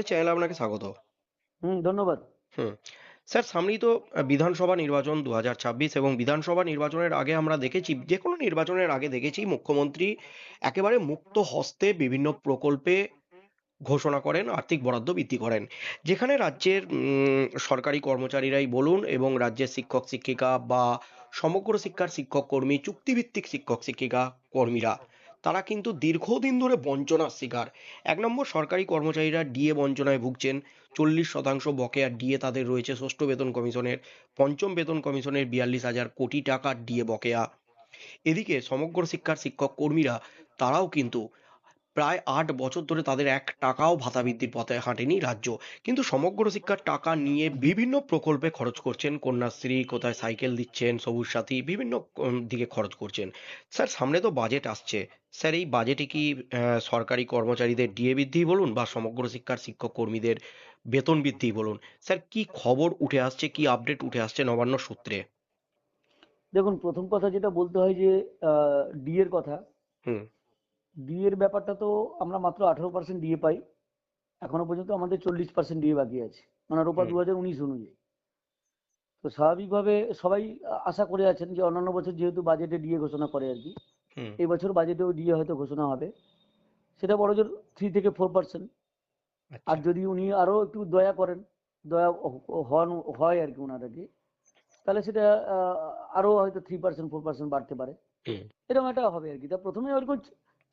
আমাদের চ্যানেলে আপনাকে স্বাগত। হুম ধন্যবাদ। হুম স্যার সামনেই তো বিধানসভা নির্বাচন দু হাজার ছাব্বিশ এবং বিধানসভা নির্বাচনের আগে আমরা দেখেছি যে কোনো নির্বাচনের আগে দেখেছি মুখ্যমন্ত্রী একেবারে মুক্ত হস্তে বিভিন্ন প্রকল্পে ঘোষণা করেন আর্থিক বরাদ্দ বৃদ্ধি করেন। যেখানে রাজ্যের উম, সরকারি কর্মচারীরাই বলুন এবং রাজ্যের শিক্ষক শিক্ষিকা বা সমগ্র শিক্ষার শিক্ষক কর্মী চুক্তিভিত্তিক শিক্ষক শিক্ষিকা কর্মীরা তারা কিন্তু দীর্ঘদিন ধরে বঞ্চনার শিকার। এক নম্বর, সরকারি কর্মচারীরা ডিএ বঞ্চনায় ভুগছেন। চল্লিশ শতাংশ বকেয়া ডিএ তাদের রয়েছে ষষ্ঠ বেতন কমিশনের। পঞ্চম বেতন কমিশনের বিয়াল্লিশ হাজার কোটি টাকার ডিএ বকেয়া। এদিকে সমগ্র শিক্ষার শিক্ষক কর্মীরা, তারাও কিন্তু প্রায় আট বছর ধরে তাদের এক টাকাও ভাতা বৃদ্ধির পথে হাঁটেনি রাজ্য। কিন্তু সমগ্র শিক্ষার টাকা নিয়ে বিভিন্ন প্রকল্পে খরচ করছেন কন্যাশ্রী কোথায় সাইকেল দিচ্ছেন সবুজ সাথী বিভিন্ন দিকে খরচ করছেন। স্যার সামনে তো বাজেট আসছে। স্যার এই বাজেটে কি সরকারি কর্মচারীদের ডিএ বৃদ্ধি বলুন বা সমগ্র শিক্ষার শিক্ষক কর্মীদের বেতন বৃদ্ধি বলুন? স্যার কি খবর উঠে আসছে কি আপডেট উঠে আসছে নবান্ন সূত্রে? দেখুন প্রথম কথা যেটা বলতে হয় যে ডি এর কথা। হুম। ডি এর ব্যাপারটা তো আমরা মাত্র আঠারো পার্সেন্ট ডিএ পাই। এখনও পর্যন্ত আমাদের চল্লিশ পার্সেন্ট ডিএ বাকি আছে। মানে রোপা। দু হাজার উনিশ অনুযায়ী। তো স্বাভাবিকভাবে সবাই আশা করে আছেন যে অন্যান্য বছর যেহেতু বাজেটে ডিএ ঘোষণা করে আর কি এই বছর বাজেটেও ডিএ হয়তো ঘোষণা হবে। সেটা বড় জোর থ্রি থেকে ফোর পার্সেন্ট আচ্ছা। আর যদি উনি আরও একটু দয়া করেন দয়া হন হয় আর কি ওনার আর তাহলে সেটা আরও হয়তো থ্রি পার্সেন্ট ফোর পার্সেন্ট বাড়তে পারে। এরকম একটা হবে আর কি। তা প্রথমে ওরকম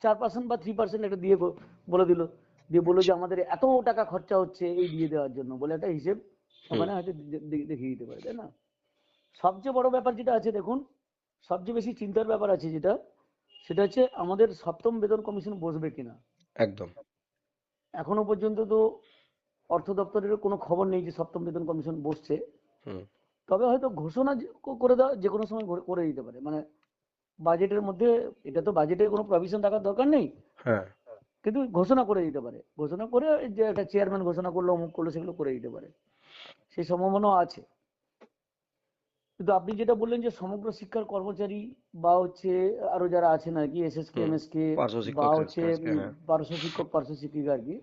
চার পার্সেন্ট বা থ্রি পার্সেন্ট একটা দিয়ে বলে দিল। দিয়ে বলল যে আমাদের এত টাকা খরচা হচ্ছে এই দিয়ে দেওয়ার জন্য। বলে একটা হিসেব ওখানে হয়তো দেখিয়ে দিতে পারে তাই না? সবচেয়ে বড় ব্যাপার যেটা আছে দেখুন সবচেয়ে বেশি চিন্তার ব্যাপার আছে যেটা সেটা হচ্ছে আমাদের সপ্তম বেতন কমিশন বসবে কিনা। একদম। এখনও পর্যন্ত তো অর্থ দপ্তরের কোনো খবর নেই যে সপ্তম বেতন কমিশন বসছে। তবে হয়তো ঘোষণা করে দেওয়া যে কোনো সময় করে দিতে পারে। মানে বাজেটের মধ্যে এটা তো বাজেটে কোনো প্রভিশন থাকার দরকার নেই। হ্যাঁ। কিন্তু ঘোষণা করে দিতে পারে। ঘোষণা করে যে একটা চেয়ারম্যান ঘোষণা করল অমুক করল সেগুলো করে দিতে পারে। সেই সম্ভাবনাও আছে। কিন্তু আপনি যেটা বললেন যে সমগ্র শিক্ষার কর্মচারী বা হচ্ছে আরও যারা আছেন আর কি এসএসকে। এমএসকে বা হচ্ছে হ্যাঁ। পার্শ্ব শিক্ষক পার্শ্ব শিক্ষিকা আর কি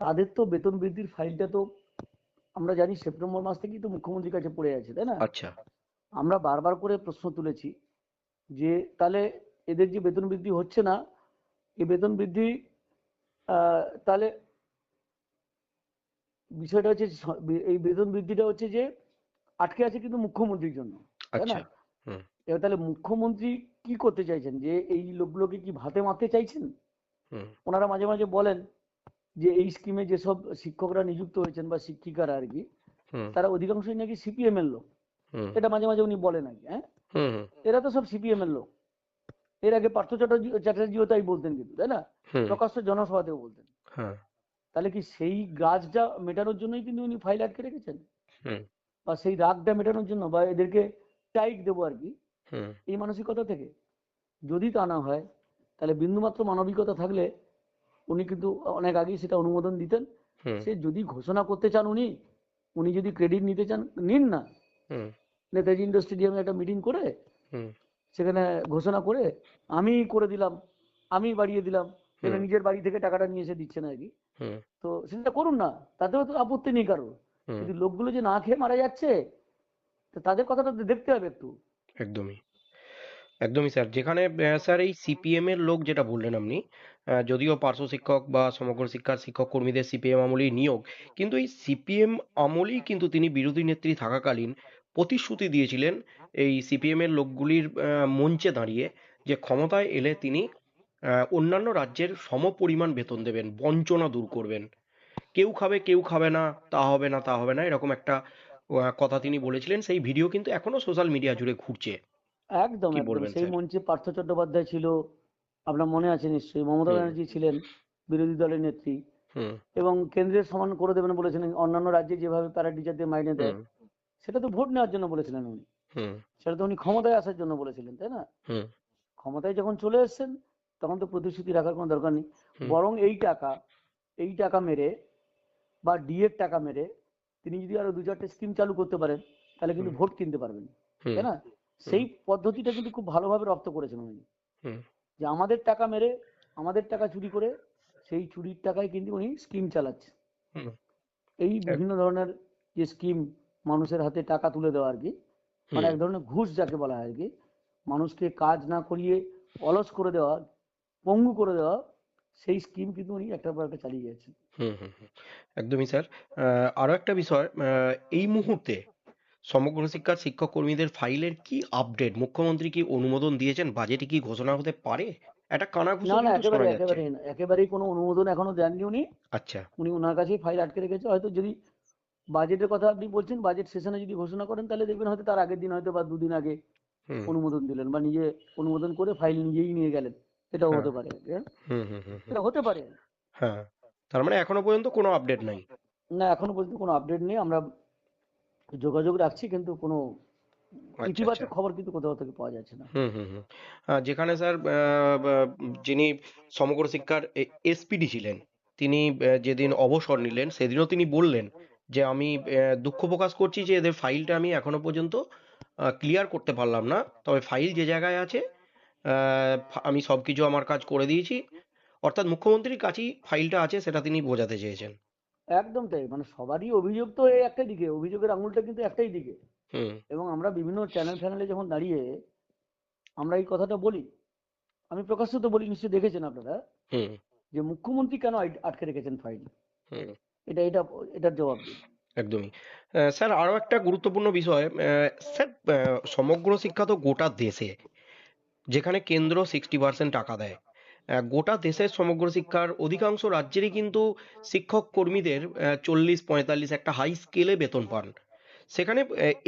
তাদের তো বেতন বৃদ্ধির ফাইলটা তো আমরা জানি সেপ্টেম্বর মাস থেকেই তো মুখ্যমন্ত্রীর কাছে পড়ে আছে তাই না? আচ্ছা। আমরা বারবার করে প্রশ্ন তুলেছি যে তাহলে এদের যে বেতন বৃদ্ধি হচ্ছে না এই বেতন বৃদ্ধি আহ, তাহলে বিষয়টা হচ্ছে এই বেতন বৃদ্ধিটা হচ্ছে যে আটকে আছে কিন্তু মুখ্যমন্ত্রীর জন্য তাই না? আচ্ছা এবার তাহলে মুখ্যমন্ত্রী কি করতে চাইছেন? যে এই লোকগুলোকে কি ভাতে মারতে চাইছেন? ওনারা মাঝে মাঝে বলেন যে এই স্কিমে যেসব শিক্ষকরা নিযুক্ত হয়েছেন বা শিক্ষিকারা আর কি তারা অধিকাংশই নাকি সিপিএম এর লোক এটা মাঝে মাঝে উনি বলেন আর কি হ্যাঁ? এরা তো সব সিপিএম এর লোক। এর আগে পার্থ চ্যাটার্জি চ্যাটার্জিও তাই বলতেন কিন্তু তাই না? প্রকাশ্য জনসভাতেও বলতেন। হ্যাঁ। তাহলে কি সেই গাছটা মেটানোর জন্যই কিন্তু উনি ফাইল আটকে রেখেছেন? হুম। বা সেই রাগটা মেটানোর জন্য বা এদেরকে টাইট দেবো আর কি? হুম। এই মানসিকতা থেকে। যদি তা না হয় তাহলে বিন্দুমাত্র মানবিকতা থাকলে উনি কিন্তু অনেক আগেই সেটা অনুমোদন দিতেন। সে যদি ঘোষণা করতে চান উনি উনি যদি ক্রেডিট নিতে চান নিন না। হুম। নেতাজি ইন্ডোর স্টেডিয়ামে একটা মিটিং করে সেখানে ঘোষণা করে আমি করে দিলাম আমি বাড়িয়ে দিলাম সেটা নিজের বাড়ি থেকে টাকাটা নিয়ে এসে দিচ্ছে না আর কি। হুম। তো সেটা করুন না তাতেও তো আপত্তি নেই কারোর। কিন্তু লোকগুলো যে না খেয়ে মারা যাচ্ছে তাদের কথাটা দেখতে হবে একটু। একদমই। একদমই স্যার যেখানে স্যার এই সিপিএম এর লোক যেটা বললেন আপনি যদিও পার্শ্ব শিক্ষক বা সমগ্র শিক্ষার শিক্ষক কর্মীদের সিপিএম আমলেই নিয়োগ কিন্তু এই সিপিএম আমলেই কিন্তু তিনি বিরোধী নেত্রী থাকাকালীন প্রতিশ্রুতি দিয়েছিলেন এই সিপিএম এর লোকগুলির মঞ্চে দাঁড়িয়ে যে ক্ষমতায় এলে তিনি অন্যান্য রাজ্যের সম সমপরিমাণ বেতন দেবেন বঞ্চনা দূর করবেন। কেউ খাবে কেউ খাবে না তা হবে না তা হবে না এরকম একটা কথা তিনি বলেছিলেন। সেই ভিডিও কিন্তু এখনও সোশ্যাল মিডিয়া জুড়ে ঘুরছে। একদম সেই মঞ্চে পার্থ চট্টোপাধ্যায় ছিল আপনার মনে আছে নিশ্চয়ই? মমতা ব্যানার্জি ছিলেন বিরোধী দলের নেত্রী। এবং কেন্দ্রের সমান করে দেবেন বলেছিলেন অন্যান্য রাজ্যে যেভাবে প্যারা টিচারদের মাইনে দেয় সেটা তো ভোট নেওয়ার জন্য বলেছিলেন উনি। সেটা তো উনি ক্ষমতায় আসার জন্য বলেছিলেন তাই না? ক্ষমতায় যখন চলে এসেছেন তখন তো প্রতিশ্রুতি রাখার কোনো দরকার নেই। বরং এই টাকা এই টাকা মেরে বা ডিএর টাকা মেরে তিনি যদি আরও দু চারটে স্কিম চালু করতে পারেন তাহলে কিন্তু ভোট কিনতে পারবেন তাই না? সেই পদ্ধতিটা কিন্তু খুব ভালোভাবে রপ্ত করেছেন উনি। যে আমাদের টাকা মেরে আমাদের টাকা চুরি করে সেই চুরির টাকায় কিন্তু উনি স্কিম চালাচ্ছে এই বিভিন্ন ধরনের যে স্কিম মানুষের হাতে টাকা তুলে দেওয়া আর কি। মানে এক ধরনের ঘুষ যাকে বলা হয় আর কি। মানুষকে কাজ না করিয়ে অলস করে দেওয়া পঙ্গু করে দেওয়া সেই স্কিম কিন্তু উনি একটার পর একটা চালিয়ে যাচ্ছেন। একদমই স্যার আরও একটা বিষয় এই মুহূর্তে সমগ্র শিক্ষার শিক্ষক কর্মীদের ফাইলের কি আপডেট মুখ্যমন্ত্রী কি অনুমোদন দিয়েছেন? বাজেটে কি ঘোষণা হতে পারে? একটা কানাঘুষো না না একেবারে একেবারেই না। একেবারেই কোনো অনুমোদন এখনও দেননি উনি। আচ্ছা। উনি ওনার কাছেই ফাইল আটকে রেখেছে। হয়তো যদি বাজেটের কথা আপনি বলছেন বাজেট সেশনে যদি ঘোষণা করেন তাহলে দেখবেন হয়তো তার আগের দিন হয়তো বা দুদিন আগে অনুমোদন দিলেন বা নিজে অনুমোদন করে ফাইল নিজেই নিয়ে গেলেন। এটাও হ্যাঁ। হতে পারে হ্যাঁ? এটা হতে পারে। হ্যাঁ। তার মানে এখনও পর্যন্ত কোনো আপডেট নাই? না এখনও পর্যন্ত কোনো আপডেট নেই। আমরা যোগাযোগ রাখছি কিন্তু কোনো আচ্ছা ইতিবাচক আচ্ছা। খবর কিন্তু কোথাও থেকে পাওয়া যাচ্ছে না। হুম হুম হুম। যেখানে স্যার যিনি সমগ্র শিক্ষার এসপিডি ছিলেন তিনি যেদিন অবসর নিলেন সেদিনও তিনি বললেন যে আমি দুঃখ প্রকাশ করছি যে এদের ফাইলটা আমি এখনও পর্যন্ত ক্লিয়ার করতে পারলাম না। তবে ফাইল যে জায়গায় আছে আমি সবকিছু আমার কাজ করে দিয়েছি। অর্থাৎ মুখ্যমন্ত্রীর কাছেই ফাইলটা আছে সেটা তিনি বোঝাতে চেয়েছেন। একদম তাই। মানে সবারই অভিযোগ তো এই একটাই দিকে। অভিযোগের আঙুলটা কিন্তু একটাই দিকে। হুম। এবং আমরা বিভিন্ন চ্যানেল ফ্যানেলে যখন দাঁড়িয়ে আমরা এই কথাটা বলি আমি প্রকাশ্য তো বলি নিশ্চয়ই দেখেছেন আপনারা যে মুখ্যমন্ত্রী কেন আটকে রেখেছেন ফাইল হুম। এটা এটা, এটার জবাব দিন একদমই। স্যার আরও একটা গুরুত্বপূর্ণ বিষয় স্যার সমগ্র শিক্ষা তো গোটা দেশে, যেখানে কেন্দ্র সিক্সটি পার্সেন্ট টাকা দেয়। গোটা দেশের সমগ্র শিক্ষার অধিকাংশ রাজ্যেরই কিন্তু শিক্ষক কর্মীদের চল্লিশ, পঁয়তাল্লিশ একটা হাই স্কেলে বেতন পান। সেখানে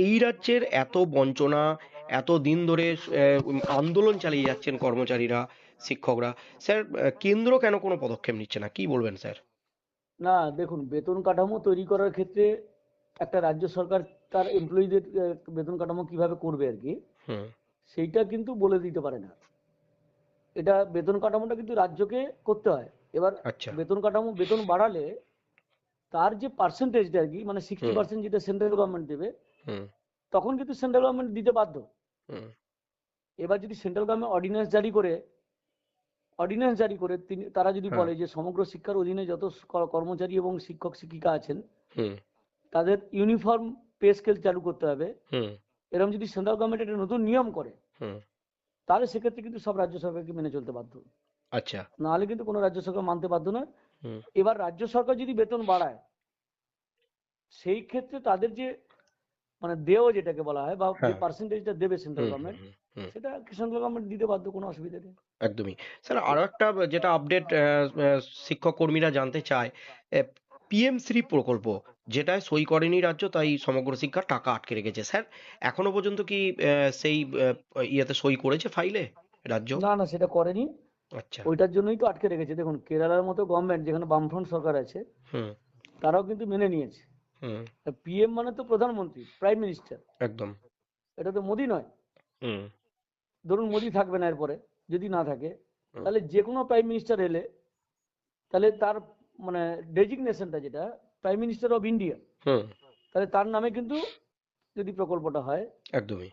এই রাজ্যের এত বঞ্চনা, এত দিন ধরে আন্দোলন চালিয়ে যাচ্ছেন কর্মচারীরা, শিক্ষকরা। স্যার কেন্দ্র কেন কোনো পদক্ষেপ নিচ্ছে না? কি বলবেন, স্যার? না দেখুন বেতন কাঠামো তৈরি করার ক্ষেত্রে একটা রাজ্য সরকার তার এমপ্লয়ীদের বেতন কাঠামো কীভাবে করবে আর কি সেইটা কিন্তু বলে দিতে পারে না। এটা বেতন কাঠামোটা কিন্তু রাজ্যকে করতে হয়। এবার আচ্ছা। বেতন কাঠামো বেতন বাড়ালে তার যে পার্সেন্টেজটা আর কি মানে সিক্সটি পার্সেন্ট যেটা সেন্ট্রাল গভর্নমেন্ট দেবে হুম। তখন কিন্তু সেন্ট্রাল গভর্নমেন্ট দিতে বাধ্য। হুম। এবার যদি সেন্ট্রাল গভর্নমেন্ট অর্ডিন্যান্স জারি করে অর্ডিন্যান্স জারি করে তিনি তারা যদি হ্যাঁ। বলে যে সমগ্র শিক্ষার অধীনে যত কর্মচারী এবং শিক্ষক শিক্ষিকা আছেন তাদের ইউনিফর্ম পে স্কেল চালু করতে হবে। এরকম যদি সেন্ট্রাল গভর্নমেন্ট একটা নতুন নিয়ম করে তাহলে সেক্ষেত্রে কিন্তু সব রাজ্য সরকারকে মেনে চলতে বাধ্য। আচ্ছা। নাহলে কিন্তু কোনো রাজ্য সরকার মানতে বাধ্য নয়। হুম। এবার রাজ্য সরকার যদি বেতন বাড়ায় সেই ক্ষেত্রে তাদের যে মানে দেও যেটাকে বলা হয় বা যে হ্যাঁ। পার্সেন্টেজটা দেবে সেন্ট্রাল গভর্নমেন্ট সেটা গভর্নমেন্ট দিতে বাধ্য কোনো অসুবিধা নেই। একদমই। স্যার আরও একটা যেটা আপডেট শিক্ষক কর্মীরা জানতে চায় পিএম শ্রী প্রকল্প যেটায় সই করেনি রাজ্য তাই সমগ্র শিক্ষার টাকা আটকে রেখেছে। স্যার এখনও পর্যন্ত কি সেই ইয়েতে সই করেছে ফাইলে রাজ্য? না না সেটা করেনি। আচ্ছা। ওইটার জন্যই তো আটকে রেখেছে। দেখুন কেরালার মতো গভর্নমেন্ট যেখানে বামফ্রন্ট সরকার আছে হুম। তারাও কিন্তু মেনে নিয়েছে। হুম। পিএম মানে তো প্রধানমন্ত্রী প্রাইম মিনিস্টার একদম। এটা তো মোদি নয়। হুম। ধরুন মোদি থাকবে না এরপরে যদি না থাকে তাহলে যে কোনো প্রাইম মিনিস্টার এলে তাহলে তার মানে ডেজিগনেশনটা যেটা প্রাইম মিনিস্টার অফ ইন্ডিয়া তাহলে তার নামে কিন্তু যদি প্রকল্পটা হয় একদমই।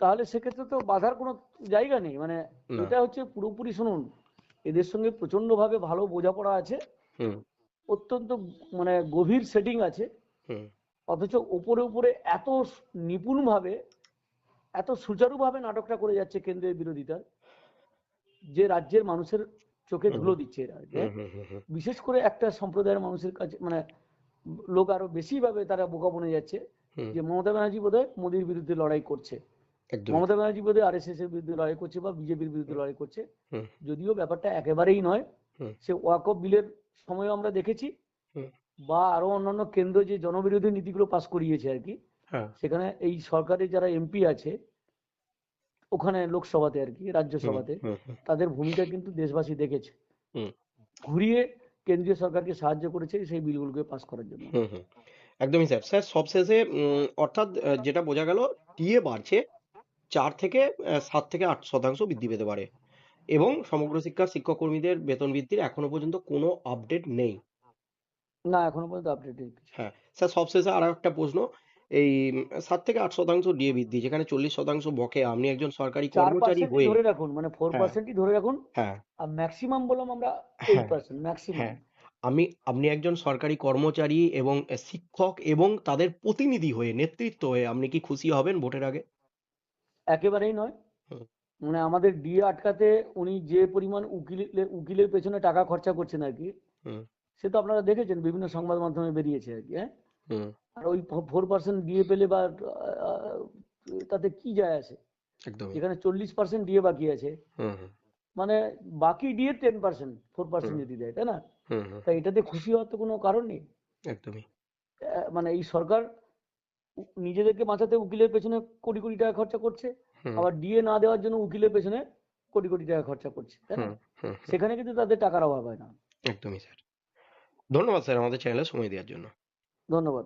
তাহলে সেক্ষেত্রে তো বাধার কোনো জায়গা নেই। মানে এটা হচ্ছে পুরোপুরি শুনুন এদের সঙ্গে প্রচন্ডভাবে ভালো বোঝাপড়া আছে হুম। অত্যন্ত মানে গভীর সেটিং আছে অথচ উপরে উপরে এত নিপুণভাবে এত সুচারুভাবে নাটকটা করে যাচ্ছে কেন্দ্রের বিরোধিতা যে রাজ্যের মানুষের চোখে ধুলো দিচ্ছে এরা হ্যাঁ? বিশেষ করে একটা সম্প্রদায়ের মানুষের কাছে মানে লোক আরও বেশি ভাবে তারা বোকা বনে যাচ্ছে যে মমতা ব্যানার্জি বোধহয় মোদির বিরুদ্ধে লড়াই করছে। মমতা ব্যানার্জি বোধহয় আর এস এস এর বিরুদ্ধে লড়াই করছে বা বিজেপির বিরুদ্ধে লড়াই করছে। যদিও ব্যাপারটা একেবারেই নয় সে ওয়াকফ বিলের সময় আমরা দেখেছি বা আরও অন্যান্য কেন্দ্র যে জনবিরোধী নীতিগুলো পাশ করিয়েছে আর কি সেখানে এই সরকারের যারা এমপি আছে ওখানে লোকসভাতে আর কি রাজ্যসভাতে তাদের ভূমিকা কিন্তু দেশবাসী দেখেছে। ঘুরিয়ে কেন্দ্রীয় সরকারকে সাহায্য করেছে সেই বিলগুলোকে পাস করার জন্য। একদমই স্যার স্যার সবশেষে অর্থাৎ যেটা বোঝা গেল টিএ বাড়ছে চার থেকে সাত থেকে আট শতাংশ বৃদ্ধি পেতে পারে। এবং সমগ্র শিক্ষার শিক্ষক কর্মীদের বেতন বৃদ্ধির এখনও পর্যন্ত কোনো আপডেট নেই। না এখনও পর্যন্ত আপডেট নেই। হ্যাঁ। স্যার সবশেষে আর একটা প্রশ্ন এই সাত থেকে আট শতাংশ ডিএ বৃদ্ধি যেখানে চল্লিশ শতাংশ বকে। আপনি একজন সরকারি চার কর্মচারী হয়ে ধরে রাখুন মানে ফোর হ্যাঁ। পার্সেন্টই ধরে রাখুন হ্যাঁ। আর ম্যাক্সিমাম বললাম আমরা এইট হ্যাঁ পার্সেন্ট ম্যাক্সিমাম হ্যাঁ। আমি আপনি একজন সরকারি কর্মচারী এবং শিক্ষক এবং তাদের প্রতিনিধি হয়ে নেতৃত্ব হয়ে আপনি কি খুশি হবেন ভোটের আগে? একেবারেই নয়। মানে আমাদের ডিএ আটকাতে উনি যে পরিমাণ উকিলের উকিলের পেছনে টাকা খরচা করছেন আর কি হুম, সে তো আপনারা দেখেছেন বিভিন্ন সংবাদ মাধ্যমে বেরিয়েছে আর কি হ্যাঁ? আর ওই ফোর পার্সেন্ট ডিএ পেলে বা তাতে কি যায় আসে একদমই। যেখানে চল্লিশ পার্সেন্ট ডিএ বাকি আছে। মানে বাকি DA ten percent four percent যদি দেয় তাই না? তাই এটাতে খুশি হওয়ার তো কোনো কারণ নেই। একদমই। মানে এই সরকার নিজেদেরকে বাঁচাতে উকিলের পেছনে কোটি কোটি টাকা খরচা করছে। আবার ডিএ না দেওয়ার জন্য উকিলের পেছনে কোটি কোটি টাকা খরচা করছে তাই না? সেখানে কিন্তু তাদের টাকার অভাব হয় না। একদমই স্যার। ধন্যবাদ স্যার আমাদের চ্যানেলে সময় দেওয়ার জন্য। ধন্যবাদ